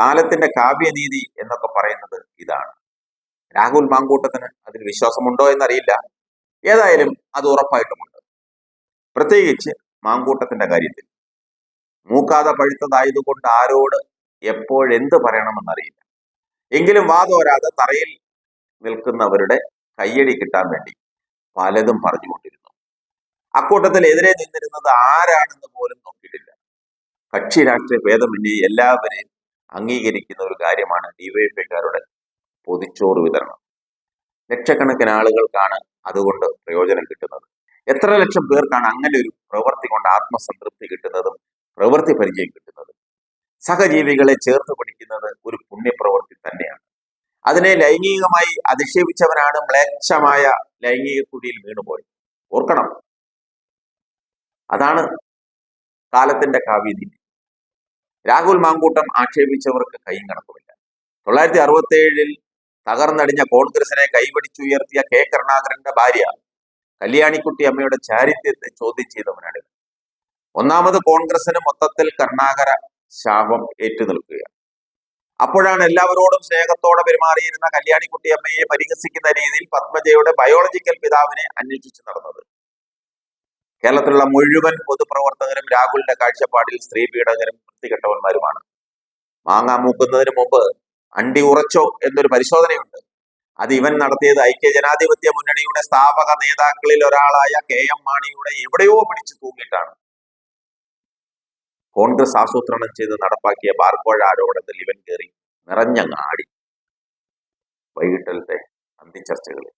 കാലത്തിന്റെ കാവ്യനീതി എന്നൊക്കെ പറയുന്നത് ഇതാണ്. രാഹുൽ മാങ്കൂട്ടത്തിന് അതിൽ വിശ്വാസമുണ്ടോ എന്നറിയില്ല. ഏതായാലും അത് ഉറപ്പായിട്ടുമുണ്ട്. പ്രത്യേകിച്ച് മാങ്കൂട്ടത്തിന്റെ കാര്യത്തിൽ. മൂക്കാതെ പഴുത്തതായതുകൊണ്ട് ആരോട് എപ്പോഴെന്ത് പറയണമെന്നറിയില്ല. എങ്കിലും വാതോരാതെ തറയിൽ നിൽക്കുന്നവരുടെ കയ്യടി കിട്ടാൻ വേണ്ടി പലതും പറഞ്ഞുകൊണ്ടിരുന്നു. അക്കൂട്ടത്തിൽ എതിരെ നിന്നിരുന്നത് ആരാണെന്ന് പോലും നോക്കിയിട്ടില്ല. കക്ഷി രാഷ്ട്രീയ ഭേദമന്യേ എല്ലാവരെയും അംഗീകരിക്കുന്ന ഒരു കാര്യമാണ് ഡിവൈഎഫ്ഐക്കാരുടെ പൊതിച്ചോറ് വിതരണം. ലക്ഷക്കണക്കിന് ആളുകൾക്കാണ് അതുകൊണ്ട് പ്രയോജനം കിട്ടുന്നത്. എത്ര ലക്ഷം പേർക്കാണ് അങ്ങനെ ഒരു പ്രവൃത്തി കൊണ്ട് ആത്മസംതൃപ്തി കിട്ടുന്നതും പ്രവൃത്തി പരിചയം കിട്ടുന്നതും? സഹജീവികളെ ചേർത്ത് പിടിക്കുന്നത് ഒരു പുണ്യപ്രവൃത്തി തന്നെയാണ്. അതിനെ ലൈംഗികമായി അധിക്ഷേപിച്ചവനാണ് മ്ലേച്ഛമായ ലൈംഗിക കുഴിയിൽ വീണുപോയത് ഓർക്കണം. അതാണ് കാലത്തിന്റെ കാവ്യനീതി. രാഹുൽ മാങ്കൂട്ടം ആക്ഷേപിച്ചവർക്ക് കൈയും കണക്കുമില്ല. തൊള്ളായിരത്തി അറുപത്തി ഏഴിൽ തകർന്നടിഞ്ഞ കോൺഗ്രസിനെ കൈപിടിച്ചുയർത്തിയ കെ കരുണാകരന്റെ ഭാര്യ കല്യാണിക്കുട്ടി അമ്മയുടെ ചാരിത്യത്തെ ചോദ്യം ചെയ്തവനാണ്. ഒന്നാമത് കോൺഗ്രസിന് മൊത്തത്തിൽ കരുണാകര ശാപം ഏറ്റു നിൽക്കുക അപ്പോഴാണ് എല്ലാവരോടും സ്നേഹത്തോടെ പെരുമാറിയിരുന്ന കല്യാണിക്കുട്ടി അമ്മയെ പരിഹസിക്കുന്ന രീതിയിൽ പത്മജയുടെ ബയോളജിക്കൽ പിതാവിനെ അന്വേഷിച്ചു നടന്നത്. കേരളത്തിലുള്ള മുഴുവൻ പൊതുപ്രവർത്തകരും രാഹുലിന്റെ കാഴ്ചപ്പാടിൽ സ്ത്രീ പീഡകരും വൃത്തികെട്ടവന്മാരുമാണ്. മാങ്ങ മൂക്കുന്നതിന് മുമ്പ് അണ്ടി ഉറച്ചോ എന്നൊരു പരിശോധനയുണ്ട്. അത് ഇവൻ നടത്തിയത് ഐക്യ ജനാധിപത്യ മുന്നണിയുടെ സ്ഥാപക നേതാക്കളിൽ ഒരാളായ കെ എം മാണിയുടെ എവിടെയോ പിടിച്ചു തൂങ്ങിയിട്ടാണ്. കോൺഗ്രസ് ആസൂത്രണം ചെയ്ത് നടപ്പാക്കിയ ബാർക്കോഴ ആരോപണത്തിൽ ഇവൻ കയറി നിറഞ്ഞങ്ങ് ആടി. വൈകിട്ടലത്തെ അന്തിച്ചർച്ചകളിൽ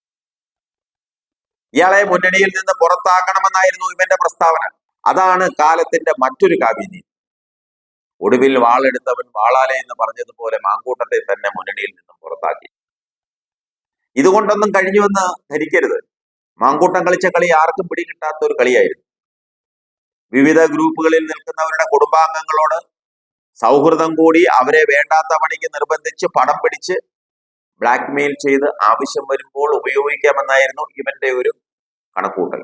ഇയാളെ മുന്നണിയിൽ നിന്ന് പുറത്താക്കണമെന്നായിരുന്നു ഇവന്റെ പ്രസ്താവന. അതാണ് കാലത്തിന്റെ മറ്റൊരു കാവ്യനീതി. ഒടുവിൽ വാളെടുത്തവൻ വാളാലെ എന്ന് പറഞ്ഞതുപോലെ മാങ്കൂട്ടത്തെ തന്നെ മുന്നണിയിൽ നിന്നും പുറത്താക്കി. ഇതുകൊണ്ടൊന്നും കഴിഞ്ഞുവെന്ന് ധരിക്കരുത്. മാങ്കൂട്ടം കളിച്ച കളി ആർക്കും പിടികിട്ടാത്ത ഒരു കളിയായിരുന്നു. വിവിധ ഗ്രൂപ്പുകളിൽ നിൽക്കുന്നവരുടെ കുടുംബാംഗങ്ങളോട് സൗഹൃദം കൂടി അവരെ വേണ്ടാത്ത പണിക്ക് നിർബന്ധിച്ച് പണം പിടിച്ച് ബ്ലാക്ക്മെയിൽ ചെയ്ത് ആവശ്യം വരുമ്പോൾ ഉപയോഗിക്കാമെന്നായിരുന്നു ഇവന്റെ ഒരു കണക്കൂട്ടൽ.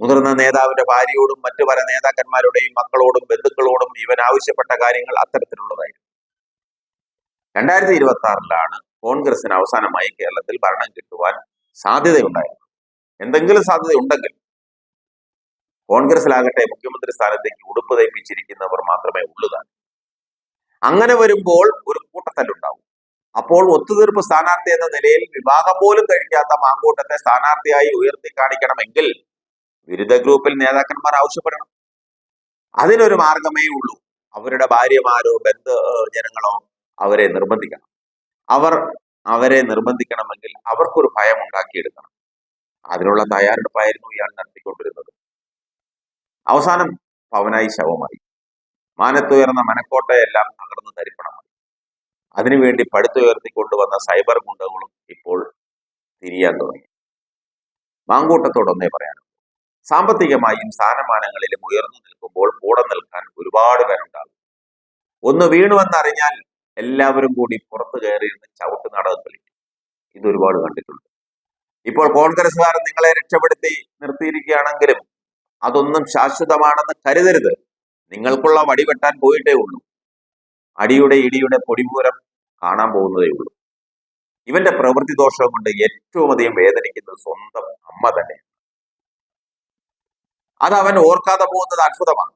മുതിർന്ന നേതാവിന്റെ ഭാര്യയോടും മറ്റു പല നേതാക്കന്മാരുടെയും മക്കളോടും ബന്ധുക്കളോടും ഇവൻ ആവശ്യപ്പെട്ട കാര്യങ്ങൾ അത്തരത്തിലുള്ളതായിരുന്നു. രണ്ടായിരത്തി ഇരുപത്തി ആറിലാണ് കോൺഗ്രസിന് അവസാനമായി കേരളത്തിൽ ഭരണം കിട്ടുവാൻ സാധ്യതയുണ്ടായിരുന്നു എന്തെങ്കിലും സാധ്യത ഉണ്ടെങ്കിൽ കോൺഗ്രസിലാകട്ടെ മുഖ്യമന്ത്രി സ്ഥാനത്തേക്ക് ഉടുപ്പ് തയ്പ്പിച്ചിരിക്കുന്നവർ മാത്രമേ ഉള്ളൂ അങ്ങനെ വരുമ്പോൾ ഒരു കൂട്ടത്തല്ലുണ്ടാവും. അപ്പോൾ ഒത്തുതീർപ്പ് സ്ഥാനാർത്ഥി എന്ന നിലയിൽ വിവാഹം പോലും കഴിക്കാത്ത മാങ്കൂട്ടത്തെ സ്ഥാനാർത്ഥിയായി ഉയർത്തി കാണിക്കണമെങ്കിൽ വിരുദ്ധ ഗ്രൂപ്പിൽ നേതാക്കന്മാർ ആവശ്യപ്പെടണം. അതിനൊരു മാർഗമേ ഉള്ളൂ. അവരുടെ ഭാര്യമാരോ ബന്ധു ജനങ്ങളോ അവരെ നിർബന്ധിക്കണം. അവർ അവരെ നിർബന്ധിക്കണമെങ്കിൽ അവർക്കൊരു ഭയം ഉണ്ടാക്കിയെടുക്കണം. അതിനുള്ള തയ്യാറെടുപ്പായിരുന്നു ഇയാൾ നടത്തിക്കൊണ്ടിരുന്നത്. അവസാനം പവനായി ശവമായി മാനത്തുയർന്ന മനക്കോട്ടയെല്ലാം തകർന്നു തരിപ്പണമായി അതിനുവേണ്ടി പടുത്തുയർത്തിക്കൊണ്ടുവന്ന സൈബർ ഗുണ്ടകളും ഇപ്പോൾ തിരിയാൻ തുടങ്ങി. മാങ്കൂട്ടത്തോടൊന്നേ പറയാനുള്ളൂ. സാമ്പത്തികമായും സ്ഥാനമാനങ്ങളിലും ഉയർന്നു നിൽക്കുമ്പോൾ കൂടെ നിൽക്കാൻ ഒരുപാട് പേരുണ്ടാകും. ഒന്ന് വീണുവെന്നറിഞ്ഞാൽ എല്ലാവരും കൂടി പുറത്തു കയറിയിരുന്ന് ചവിട്ട് നാടകം കളിക്കും. ഇത് ഒരുപാട് കണ്ടിട്ടുണ്ട്. ഇപ്പോൾ കോൺഗ്രസ്സുകാർ നിങ്ങളെ രക്ഷപ്പെടുത്തി നിർത്തിയിരിക്കുകയാണെങ്കിലും അതൊന്നും ശാശ്വതമാണെന്ന് കരുതരുത്. നിങ്ങൾക്കുള്ള വടിവെട്ടാൻ പോയിട്ടേ ഉള്ളൂ. അടിയുടെ ഇടിയുടെ പൊടിപൂരം കാണാൻ പോകുന്നതേ ഉള്ളൂ. ഇവന്റെ പ്രവൃത്തി ദോഷം കൊണ്ട് ഏറ്റവും അധികം വേദനിക്കുന്നത് സ്വന്തം അമ്മ തന്നെ അത് അവൻ ഓർക്കാതെ പോകുന്നത് അത്ഭുതമാണ്.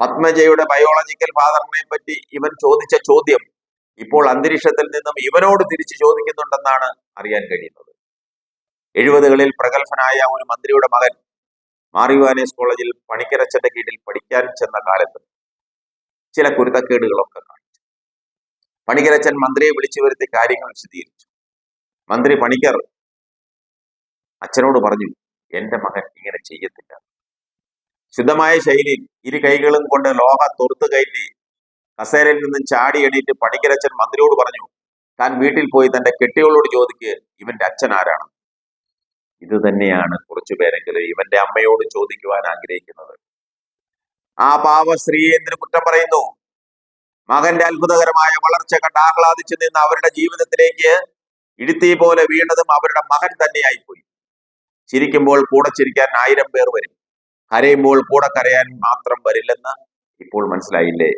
പത്മജയുടെ ബയോളജിക്കൽ ഫാദറിനെ പറ്റി ഇവൻ ചോദിച്ച ചോദ്യം ഇപ്പോൾ അന്തരീക്ഷത്തിൽ നിന്നും ഇവനോട് തിരിച്ചു ചോദിക്കുന്നുണ്ടെന്നാണ് അറിയാൻ കഴിയുന്നത്. എഴുപതുകളിൽ പ്രഗത്ഭനായ ഒരു മന്ത്രിയുടെ മകൻ മാറിവാനേസ് കോളേജിൽ പണിക്കരച്ചന്റെ കീഴിൽ പഠിക്കാൻ ചെന്ന കാലത്ത് ചില കുരുത്തക്കേടുകളൊക്കെ കാണിച്ചു. പണിക്കരച്ചൻ മന്ത്രിയെ വിളിച്ചു വരുത്തി കാര്യങ്ങൾ വിശദീകരിച്ചു. മന്ത്രി പണിക്കർ അച്ഛനോട് പറഞ്ഞു എന്റെ മകൻ ഇങ്ങനെ ചെയ്യത്തില്ല. ശുദ്ധമായ ശൈലിയിൽ ഇരു കൈകളും കൊണ്ട് ലോഹ തൊറുത്ത് കയറ്റി കസേരയിൽ നിന്നും ചാടി എണീറ്റ് പണിക്കരച്ചൻ മന്ത്രിയോട് പറഞ്ഞു താൻ വീട്ടിൽ പോയി തന്റെ കെട്ടികളോട് ചോദിക്ക് ഇവന്റെ അച്ഛൻ ആരാണ്? ഇത് തന്നെയാണ് കുറച്ചു പേരെങ്കിലും ഇവന്റെ അമ്മയോട് ചോദിക്കുവാൻ ആഗ്രഹിക്കുന്നത്. ആ പാവ സ്ത്രീയെ എന്തിനു കുറ്റം പറയുന്നു? മകന്റെ അത്ഭുതകരമായ വളർച്ച കണ്ട് ആഹ്ലാദിച്ചു നിന്ന് അവരുടെ ജീവിതത്തിലേക്ക് ഇടുത്തി പോലെ വീണതും അവരുടെ മകൻ തന്നെയായിപ്പോയി ചിരിക്കുമ്പോൾ കൂടെ ചിരിക്കാൻ ആയിരം പേർ വരും. കരയുമ്പോൾ കൂടെ കരയാൻ മാത്രം വരില്ലെന്ന് ഇപ്പോൾ മനസ്സിലായില്ലേ?